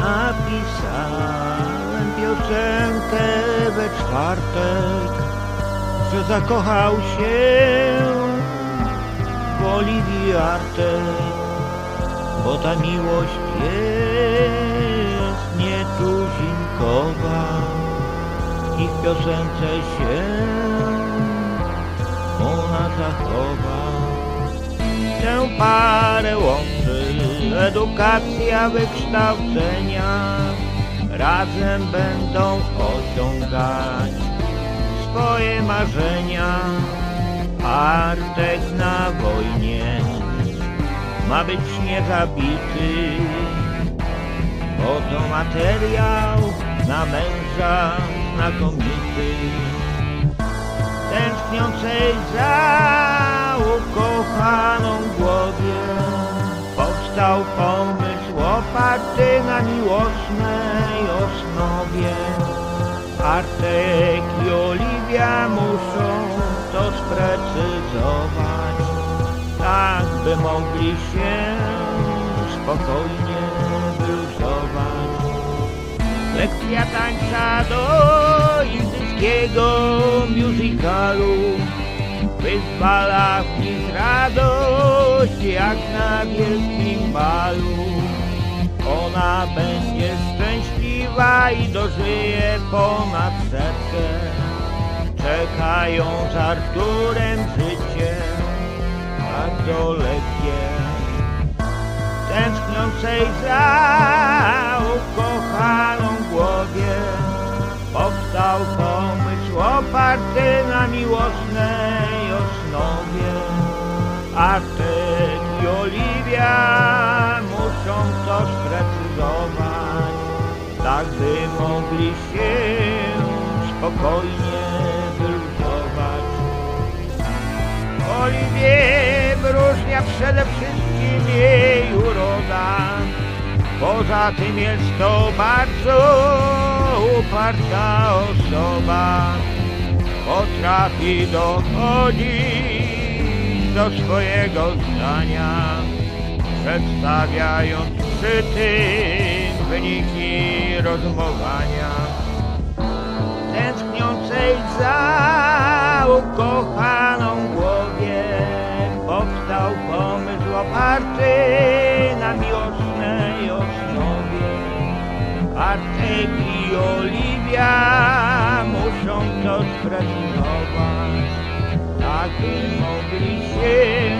napisałem piosenkę we czwartek, że zakochał się w Oliwii bo ta miłość jest nietuzinkowa i w piosence się ona zachowa. Tę parę łączy edukacja wykształcenia, razem będą osiągać swoje marzenia. Artek na wojnie ma być niezabity, bo to materiał na męża znakomity. Tęskniącej za powstał pomysł oparty na miłosnej osnowie. Artek i Oliwia muszą to sprecyzować, tak by mogli się spokojnie wyluzować. Lekcja tańca do indyjskiego musicalu Wyzwala w radość jak na wielkim balu. Ona będzie szczęśliwa i dożyje ponad setkę. Czekają z Arturem życie bardzo lekkie tęskniącej za ukochaną głowie powstał pomysł oparty na miłosnej osnowie. Artek sprecyzować, tak by mogli się spokojnie wyluzować. Oliwie wyróżnia przede wszystkim jej uroda. Poza tym jest to bardzo uparta osoba. Potrafi dochodzić do swojego zdania, przedstawiając przy wyniki rozmowania tęskniącej za ukochaną głowie powstał pomysł oparty na miłosnej osnowie. Artek i Oliwia muszą to sprecyzować, tak by mogli się